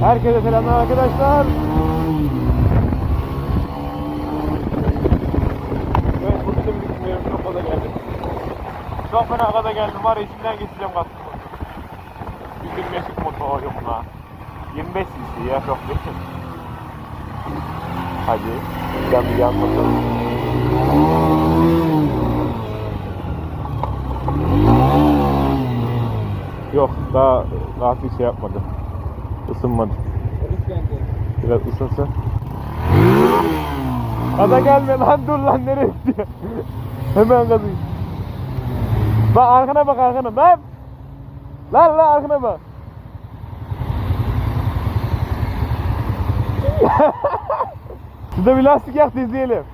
Herkese selamlar arkadaşlar. De bir bilmiyorum çok gaza geldim. Çok fena gaza geldim var ya içinden geçeceğim aslında. 125'lik motor yok la. 25 cc ya çok değil. Hadi. Ben bir yan bakalım. Yok daha daha bir şey yapmadı. Isınmadı. Biraz ısınsın. Gaza gelme lan dur lan nereye gidiyor? Hemen gazı. Bak arkana bak arkana lan. Lan lan arkana bak. Şurada bir lastik yak da izleyelim.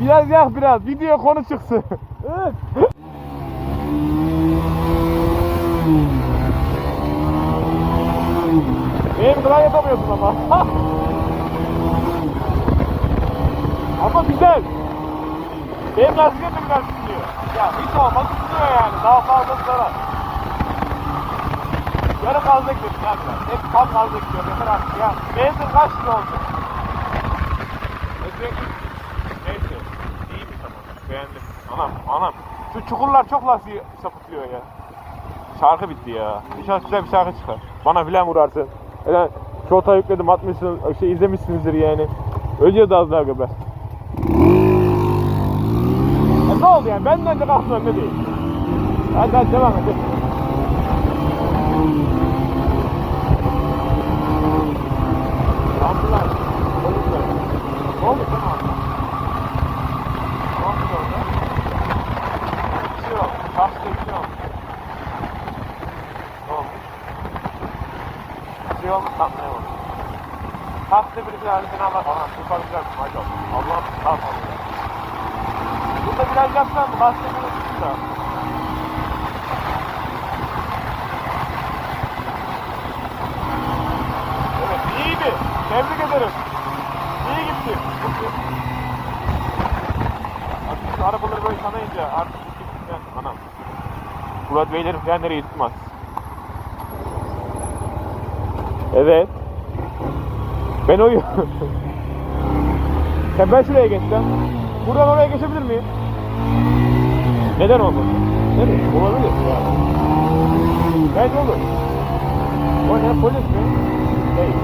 Biraz yak biraz. Video konu çıksın. Evet. Benim klavye yapamıyorsun ama. ama güzel. Benim lastiklerim de güzel tutuyor. Ya hiç olmaz tutuyor yani. Daha fazla zarar. Yarı fazla gidiyor. Ne yapacağız? Hep tam fazla gidiyor. Yeter artık ya. Benzin kaç lira oldu? Neyse. Neyse. İyiymiş ama. Beğendim. Anam anam. Şu çukurlar çok lastiği sapıtıyor ya. Şarkı bitti ya. İnşallah güzel bir şarkı çıkar. Bana filan vurarsın. Yani şota yükledim atmışsın, şey izlemişsinizdir yani. Ölüyordu az daha göbe. E ne oldu yani? Benden de kalktın ne değil. Hadi hadi devam et. Ambulans. Polisler. Ne oldu orada? Bir şey yok. Karşıda bir şey yok. Ne olmuş? Bir şey olmuş anlayamadım. Karşıda birisi halini Allah bana kurtaracak mı? Hadi oğlum. Allah'ım tamam. Burada biraz yapsan çıksa. Evet iyiydi. Tebrik ederim. İyi gitti. Artık arabaları böyle tanıyınca artık bu kimden anam. Murat Beylerin frenleri tutmaz. Evet. Ben oyum. Sen ben şuraya geçsem. Buradan oraya geçebilir miyim? Neden olmasın? Evet, olabilir yani. Bence olur. O ne polis mi? Değil.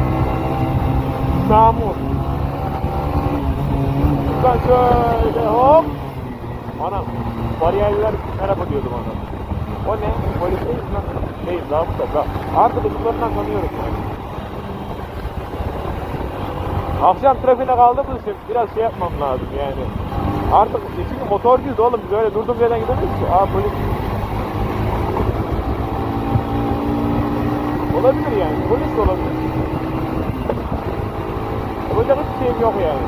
Memur. Buradan şöyle hop. Anam. Bariyerler merhaba diyordum ona. O ne? Polis değil mi? Değil, zabıta. Bak. Artık ışıklarından tanıyorum yani. Akşam trafiğine kaldığımız için biraz şey yapmam lazım yani. Artık çünkü motorcuyuz oğlum biz öyle durduğum yerden gidemeyiz ki. Aa polis. Olabilir yani. Polis de olabilir. Yapacak hiçbir şeyim yok yani.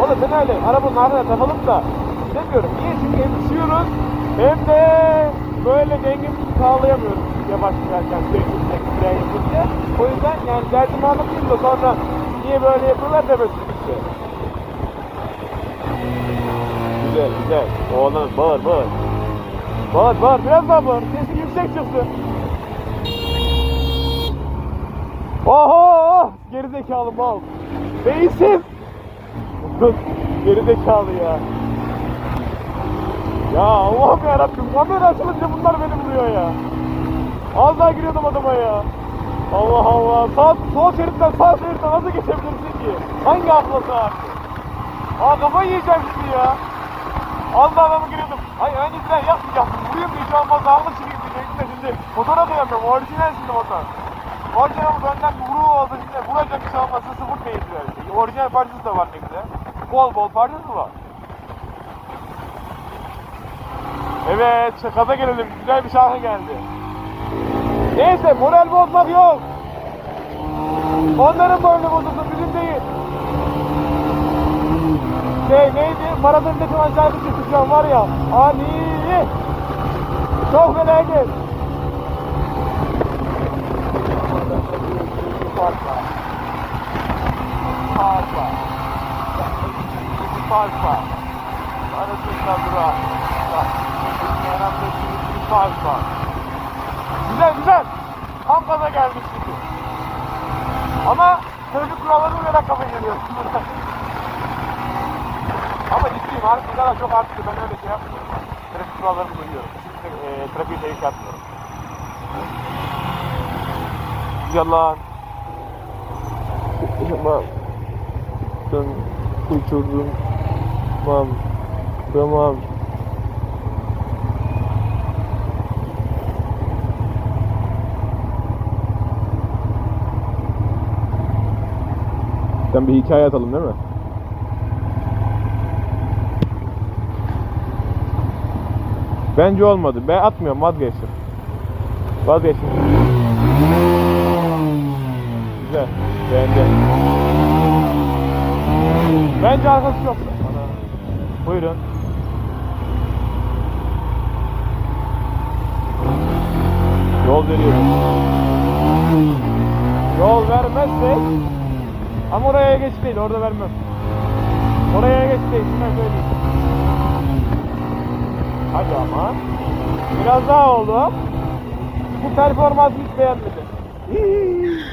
Oğlum ben öyle arabanın arkasına takılıp da demiyorum. Niye? Çünkü hem düşüyoruz hem de böyle dengemizi sağlayamıyoruz yavaş giderken sürekli yapınca. O yüzden yani derdimi anlatayım da sonra niye böyle yapıyorlar demesin işte. Güzel güzel. Oğlan bağır bağır. Bağır bağır biraz daha bağır. Sesin yüksek çıksın. Oho! Gerizekalı mal. Beyinsiz. Gerizekalı ya. Ya Allah'ım yarabbim. Kamera açılınca bunlar beni buluyor ya. Az daha giriyordum adama ya. Allah Allah. Sağ, sol şeritten sağ şeritten nasıl geçebilirsin ki? Hangi akla sığar? Aa kafayı yiyeceğim şimdi ya. Az daha adamı giriyordum. Hayır önce fren yapmayacaktım. Vurayım da hiç olmaz ağırlık çıkayım diyecektim de şimdi. Motora koyamıyorum. Orijinal şimdi motor. Orijinal benden bir vuru oldu şimdi. Vuracak bir şey olmazsa sıfır değildir. Orijinal parçası da var ne güzel. Bol bol parçası var. Evet, şakaza gelelim. Güzel bir şarkı geldi. Neyse, moral bozmak yok. Onların morali bozuldu, bizim değil. Şey neydi? Maratonda şu an şarkı an var ya. Ani. Çok felaket. Parka. Parka. Parka. Arasında dura. Bak. Yanımda şimdi fazla. Güzel güzel. Tam gaza gelmiş gibi. Ama trafik kurallarına göre kafa geliyor. Ama ciddiyim kadar çok arttı. Ben öyle şey yapmıyorum. Trafik kurallarını koyuyorum. Şimdi e, trafiği tehlike yapmıyorum. Yalan. Tamam. Sen uçurdun. Tamam. Tamam. Sen bir hikaye atalım değil mi? Bence olmadı. Ben atmıyorum vazgeçtim. Vazgeçtim. Güzel. Beğendim. Bence arkası yok. Buyurun. Yol veriyorum. Yol vermezsek ama oraya geç değil, orada vermem. Oraya geç değil, şuna söyleyeyim. Hadi ama. Biraz daha oldu. Bu performansı hiç beğenmedim.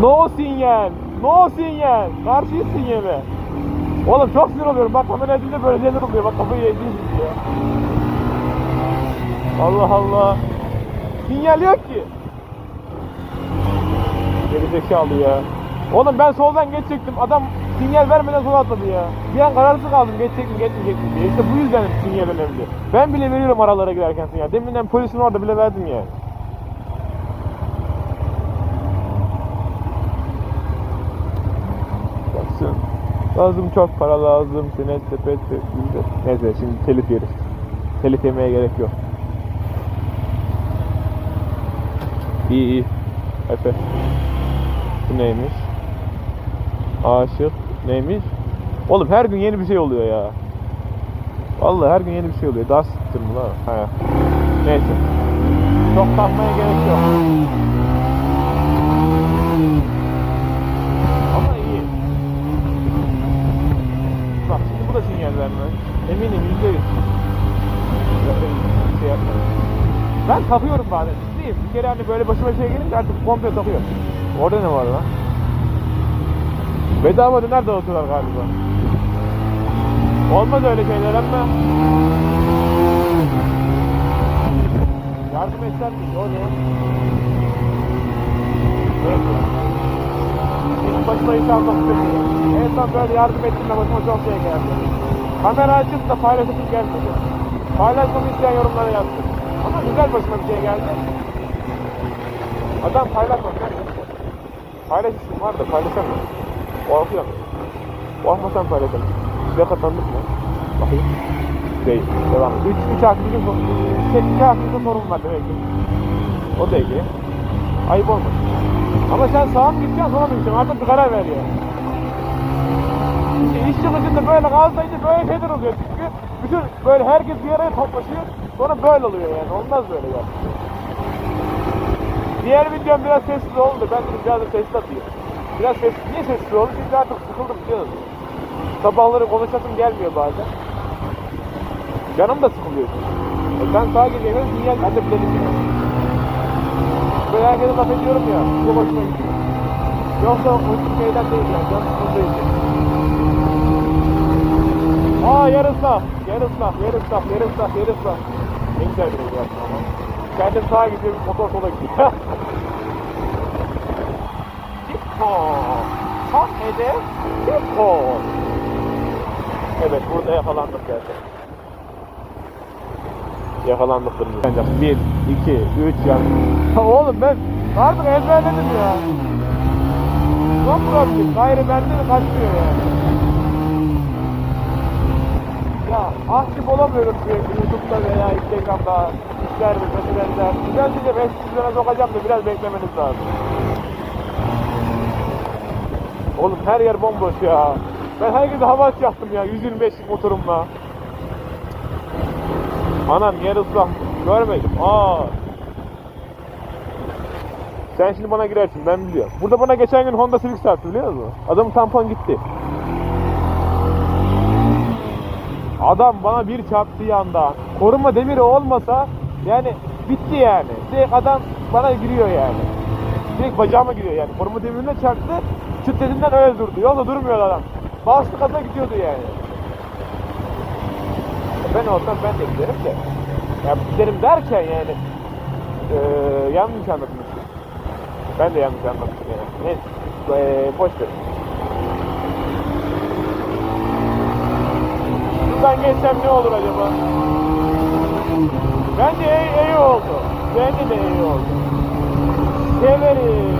No sinyal. No sinyal. Karşı sinyali. Oğlum çok sinir oluyorum. Bak kamera açınca böyle şeyler oluyor. Bak kafayı yediğim ya. Allah Allah. Sinyal yok ki. Geri zekalı ya. Oğlum ben soldan geçecektim. Adam sinyal vermeden sola atladı ya. Bir an kararsız kaldım geçecek mi geçmeyecek mi diye. İşte bu yüzden sinyal önemli. Ben bile veriyorum aralara girerken sinyal. Deminden polisin orada bile verdim ya. Baksın. Lazım çok para lazım. Senet sepet sepet. Neyse şimdi telif yeriz. Telif yemeye gerek yok. İyi iyi. Efe. Bu neymiş? Aşık. Neymiş? Oğlum her gün yeni bir şey oluyor ya. Vallahi her gün yeni bir şey oluyor. Daha sıktım mı lan? Ha. Neyse. Çok takmaya gerek yok. Ama iyi. Bak şimdi bu da sinyal vermez. Eminim yüzde yüz. Şey. Ben takıyorum bazen. Ciddiyim. Bir kere hani böyle başıma şey gelince artık komple takıyorum. Orada ne var lan? Bedava döner dağıtıyorlar galiba. Olmaz öyle şeyler ama. Yardım etsen mi? O ne? Neyse. Benim başıma hiç almak. En son böyle yardım ettiğimde başıma çok şey geldi. Kamera açıp da paylaşıp gelmedi. Paylaşmamı isteyen yorumlara yazsın. Ama güzel başıma bir şey geldi. Adam paylaşmaz. Paylaşırsın var da paylaşamıyor. Korkuyorum. Korkmasan paylaşalım. Size katandık mı? Bakayım. Değil. Devam. 3 3 hakkında sorun. 2 hakkında sorun var demek ki. O da ilgili. Ayıp olmasın. Ama sen sağa mı gideceksin sola mı gideceksin? Artık bir karar ver ya. İşte iş çıkışında böyle kalsaydı böyle şeyler oluyor çünkü. Bütün böyle herkes bir araya toplaşıyor. Sonra böyle oluyor yani. Olmaz böyle ya. Diğer videom biraz sessiz oldu. Ben de biraz da sessiz atayım. Biraz sessiz. Niye sessiz oldu? Çünkü artık sıkıldım biliyorsun. Sabahları konuşasım gelmiyor bazen. Canım da sıkılıyor. E ben sağa ben de bile düşünüyorum. Böyle herkese laf ediyorum ya. Bu hoşuma gidiyor. Yoksa o şeyden değil yani. Canım sıkıldığı için. Aa yarı saf. Yarı saf. Yarı saf. Yarı saf. Yarı saf. Ne güzel bir şey yaptım ama. Kendim sağa gidiyorum. Motor sola gidiyor. Tipo. Son hedef. Tipo. Evet burada yakalandık gerçekten. Yakalandık. Bence bir, iki, üç ya. Oğlum ben artık ezberledim ya. No problem. Gayrı bende de kaçmıyor yani. Ya aktif olamıyorum sürekli YouTube'da veya Instagram'da işler ve meseleler. Güzelce 500 lira sokacağım da biraz beklemeniz lazım. Oğlum her yer bomboş ya. Ben herkese hava açacaktım ya 125'lik motorumla. Anam yer ıslak. Görmedim. Aa. Sen şimdi bana girersin ben biliyorum. Burada bana geçen gün Honda Civic çarptı biliyor musun? Adamın tampon gitti. Adam bana bir çarptığı anda koruma demiri olmasa yani bitti yani. Direkt adam bana giriyor yani. Direkt bacağıma giriyor yani. Koruma demirine çarptı. Çıt dediğinden öyle durdu. Yolda durmuyor adam. Bastı gaza gidiyordu yani. Ben olsam ben de giderim de. Ya giderim derken yani eee yanlış anlatmışım. Ben de yanlış anlattım yani. Neyse. Eee boş ver. Şuradan geçsem ne olur acaba? Bence iyi, iyi oldu. Bence de iyi oldu. Severim.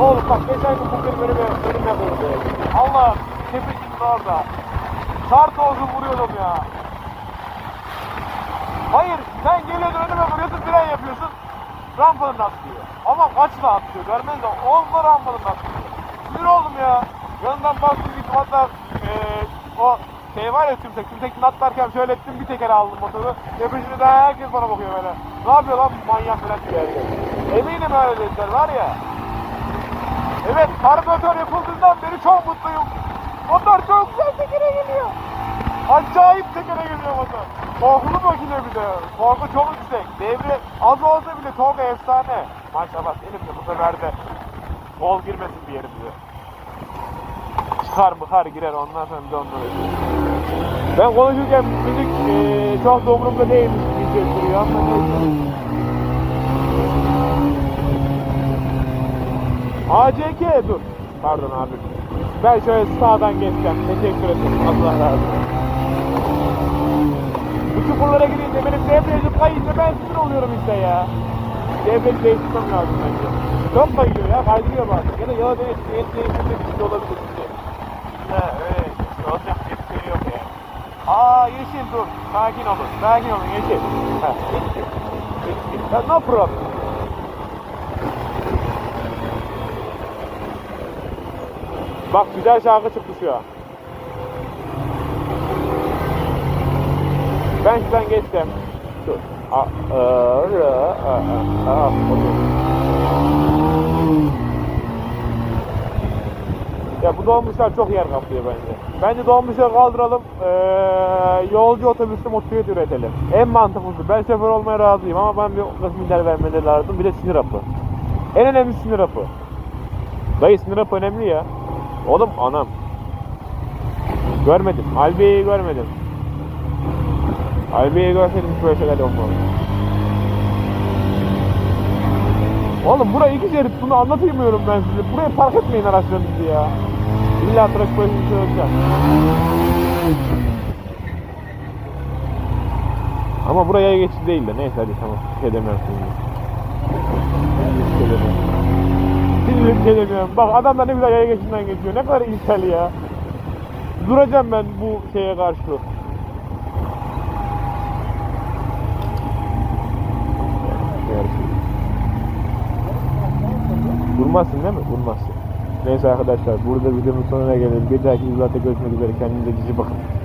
Oğlum bak geçen gün bu bir bölümü önüme vurdu. Allah tepesinin orada. Kart olsun vuruyordum ya. Hayır sen geliyordun önüme vuruyorsun fren yapıyorsun. Rampanın atlıyor. Ama kaçla atlıyor görmeniz de onunla rampanın atlıyor. Sinir oldum ya. Yanından bastım gittim hatta eee o şey var ya tümsek, tümsekten atlarken şöyle ettim bir teker aldım motoru. Tepesinde de herkes bana bakıyor böyle. Ne yapıyor lan manyak falan diyor herkes. Eminim öyle dediler var ya. Evet karbüratör yapıldığından beri çok mutluyum. Motor çok güzel tekere geliyor. Acayip tekere geliyor motor. Korkulu makine bir de. Korku çok yüksek. Devre az olsa bile torku efsane. Maşallah elimde bu sefer de bol girmesin bir yerimize. Çıkar bıkar girer ondan sonra ötürü. Ben konuşurken müzik eee çok da umurumda değilmiş gibi hissettiriyor ama neyse. ACK dur. Pardon abi. Ben şöyle sağdan geçeceğim. Teşekkür ederim. Allah razı olsun. Bu çukurlara girince benim debriyajım kayınca ben sinir oluyorum işte ya. Debriyajı değiştirmem lazım bence. Çok kayıyor ya. Kaydırıyor bazen. Ya da yağı değiştirmek de olabilir. Ha öyle. Olacak bir yok yani. Aa yeşil dur. Sakin olun. Sakin olun yeşil. Ha bitti. Bitti. No problem. Bak güzel şarkı çıktı şu an. Ben şuradan geçeceğim. Dur. A, a, a, a, a, a, oluyor. Ya bu dolmuşlar çok yer kaplıyor bence. Bence dolmuşları kaldıralım. Eee yolcu otobüsü motosiklet üretelim. En mantıklısı. Ben şoför olmaya razıyım ama ben bir kısım milyar vermeleri lazım. Bir de sinir hapı. En önemli sinir hapı. Dayı sinir hapı önemli ya. Oğlum anam. Görmedim. Albiye'yi görmedim. Albiye'yi görseydim böyle şeyler olmaz. Oğlum burayı iki şerit bunu anlatamıyorum ben size. Buraya park etmeyin araçlarınızı ya. İlla trafik polisini söyleyeceğim. Ama buraya geçiş değil de neyse hadi tamam. Bir şey demiyorum şimdi. Bir şey demiyorum. Bir şey. Bak adamlar ne güzel yaya geçinden geçiyor. Ne kadar ilkel ya. Duracağım ben bu şeye karşı. Vurmazsın değil mi? Vurmazsın. Neyse arkadaşlar burada videonun sonuna gelelim. Bir dahaki videoda görüşmek üzere. Kendinize cici bakın.